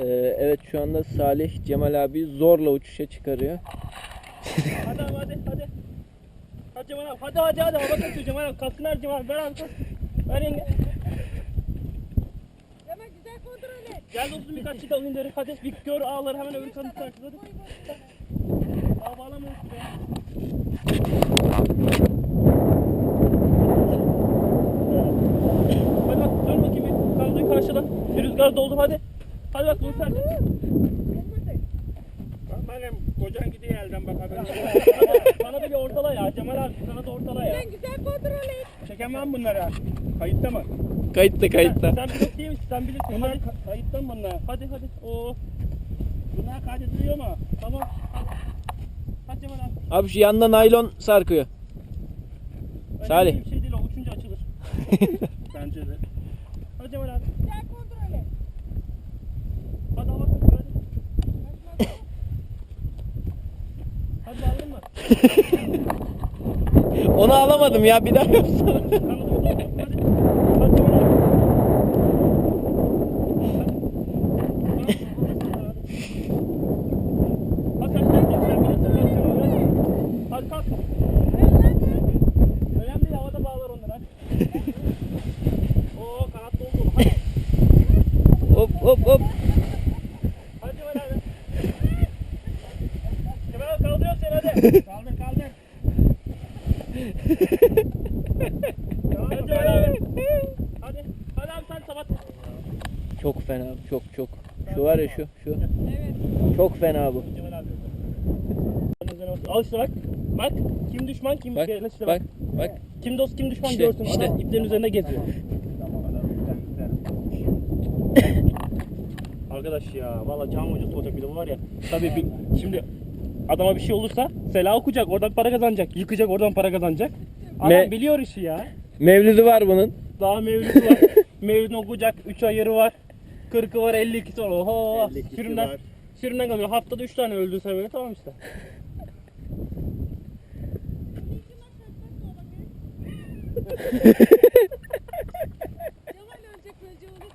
Ee, evet şu anda Salih Cemal abi zorla uçuşa çıkarıyor. Hadi abi hadi hadi. Hadi Cemal abi hadi hadi hadi hava kaçıyor Cemal abi kaskını ver Cemal abi ver abi kask. Ver yenge. Hemen güzel kontrol et. Gel dostum birkaç şey alayım derim hadi bir gör ağları hemen öbür kanı tutar hadi. Ağ bağlamıyoruz buraya. Hadi bak dön bakayım kanadı karşıla. Bir rüzgar doldur hadi. Hadi bak sen. Benim kocan gidiyor elden bak haberin yok. Bana da bir ortala ya Cemal abi kanadı ortala ya. Sen güzel kontrol et. Çekemem bunları. Kayıtta mı? Kayıtta kayıtta. Sen pilot değil misin? Sen bilirsin. Bunlar kayıtta mı bunlar? Hadi hadi. Oo. Bunlar kaydediliyor mu? Tamam. Hadi. Hadi Cemal abi. Abi şu yanda naylon sarkıyor. Önemli Salih. Bir şey değil o uçunca açılır. Bence de. Hadi Cemal abi. Güzel kontrol Onu alamadım ya bir daha yapsana. hop hop hop. Kaldır kaldır. Hadi. Hadi. Hadi abi sen sabat. Çok fena çok çok. Şu var ya şu şu. Evet. Çok fena bu. Al işte bak. Bak. Kim düşman kim Bak işte bak bak. bak. Kim dost kim düşman İşte, görsün. işte. Adam iplerin üzerinde geziyor. Arkadaş ya valla cami hocası olacak bir de bu var ya. Tabii bir, şimdi adama bir şey olursa Sela okuyacak oradan para kazanacak. Yıkacak oradan para kazanacak. Adam Me- biliyor işi ya. Mevlidi var bunun. Daha mevlütü var. Mevlütünü okuyacak. 3 ayarı var. 40'ı var 52'si var. Oho. 52'si Sürümden, var. sürümden kalıyor. Haftada 3 tane öldürse böyle tamam işte. Cemal ölecek önce onu.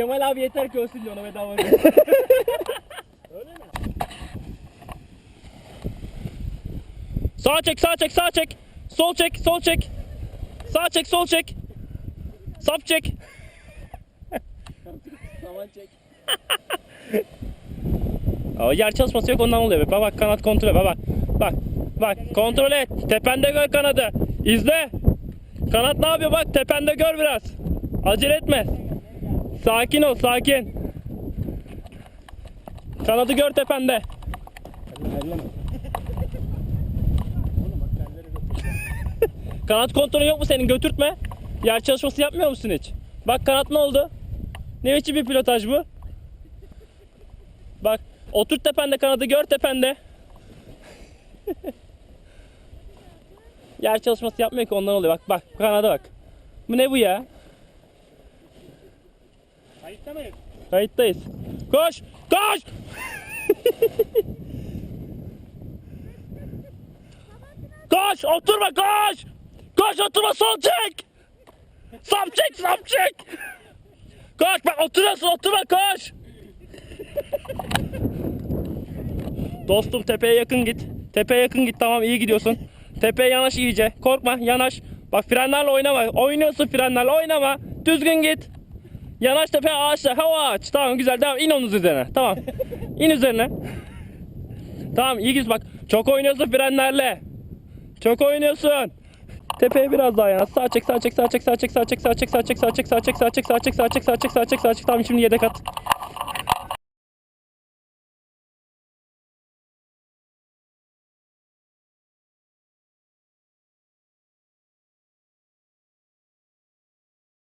Cemal abi yeter ki ölsün diyor ona bedava. Öyle mi? Sağ çek, sağ çek, sağ çek. Sol çek, sol çek. Sağ çek, sol çek. Sap çek. Aa, yer çalışması yok ondan oluyor. Bak bak kanat kontrol. Bak bak. Bak. Bak kontrol et. Tepende gör kanadı. İzle. Kanat ne yapıyor bak tepende gör biraz. Acele etme. Sakin ol sakin. Kanadı gör tepende. Kanat kontrolü yok mu senin götürtme. Yer çalışması yapmıyor musun hiç? Bak kanat ne oldu? Ne biçim bir pilotaj bu? Bak oturt tepende kanadı gör tepende. Yer çalışması yapmıyor ki ondan oluyor. Bak bak kanada bak. Bu ne bu ya? Kayıtta mıyız? Kayıttayız. Koş! Koş! koş! Oturma koş! Koş oturma sol çek! Sap çek sap çek! Koş bak oturuyorsun oturma koş! Dostum tepeye yakın git. Tepeye yakın git tamam iyi gidiyorsun. Tepeye yanaş iyice. Korkma yanaş. Bak frenlerle oynama. Oynuyorsun frenlerle oynama. Düzgün git. Yanaş tepe ağaçla hava aç. Tamam güzel devam. İn onun üzerine. Tamam. İn üzerine. Tamam iyi gidiyorsun bak. Çok oynuyorsun frenlerle. Çok oynuyorsun. Tepeye biraz daha yanaş. Sağ çek, sağ çek, sağ çek, sağ çek, sağ çek, sağ çek, sağ çek, sağ çek, sağ çek, sağ çek, sağ çek, sağ çek, sağ çek, sağ çek. Tamam şimdi yedek at.